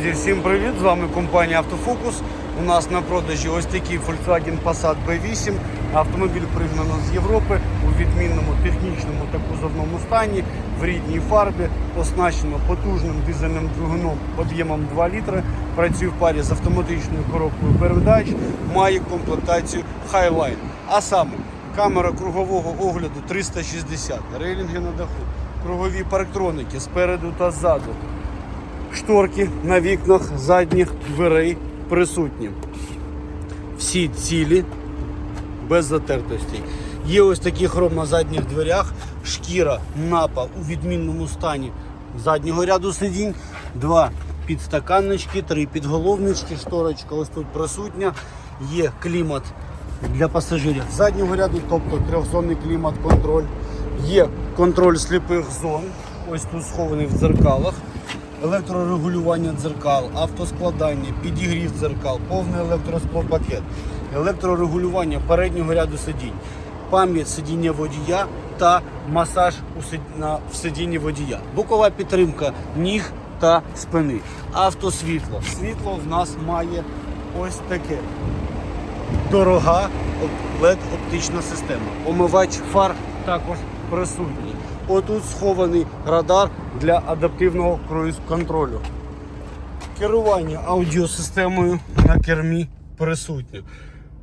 Друзі, всім привіт! З вами компанія Автофокус. У нас на продажі ось такий Volkswagen Passat B8. Автомобіль пригнано з Європи у відмінному технічному та кузовному стані, в рідній фарбі, оснащено потужним дизельним двигуном об'ємом 2 літри. Працює в парі з автоматичною коробкою передач, має комплектацію Highline. А саме камера кругового огляду 360, рейлінги на даху, кругові парктроники спереду та ззаду. Шторки на вікнах задніх дверей присутні. Всі цілі, без затертостей. Є ось такий хром на задніх дверях, шкіра напа у відмінному стані заднього ряду сидінь, два підстаканнички, три підголовнички, шторочка ось тут присутня. Є клімат для пасажирів заднього ряду, тобто трьохзонний клімат-контроль. Є контроль сліпих зон, ось тут схований в дзеркалах електрорегулювання дзеркал, автоскладання, підігрів дзеркал, повний електросклопакет, електрорегулювання переднього ряду сидінь, пам'ять сидіння водія та масаж в сидінні водія, бокова підтримка ніг та спини, автосвітло. Світло в нас має ось таке дорога led оптична система. Омивач фар також присутній. Отут схований радар для адаптивного круїз-контролю. Керування аудіосистемою на кермі присутнє.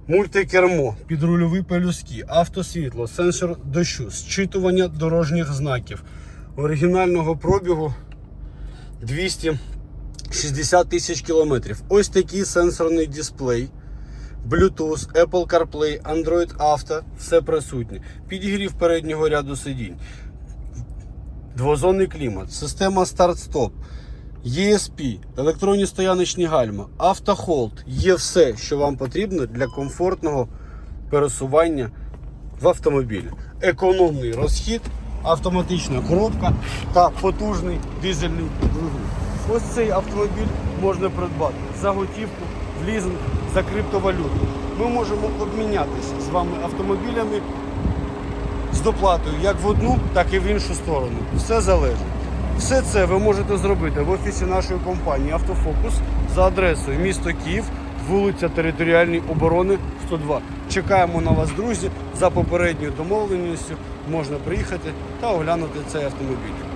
Мультикермо, підрульові пелюстки, автосвітло, сенсор дощу, зчитування дорожніх знаків. Оригінального пробігу 260 тисяч кілометрів. Ось такий сенсорний дисплей. Bluetooth, Apple CarPlay, Android Auto, все присутнє. Підігрів переднього ряду сидінь. Двозонний клімат, система старт-стоп, ESP, електронні стояночні гальма, автохолд. Є все, що вам потрібно для комфортного пересування в автомобілі. Економний розхід, автоматична коробка та потужний дизельний двигун. Ось цей автомобіль можна придбати за готівку, в лізинг, за криптовалюту. Ми можемо обмінятися з вами автомобілями з доплатою як в одну, так і в іншу сторону. Все залежить. Все це ви можете зробити в офісі нашої компанії Автофокус за адресою місто Київ, вулиця Територіальної оборони 102. Чекаємо на вас, друзі. За попередньою домовленістю можна приїхати та оглянути цей автомобіль.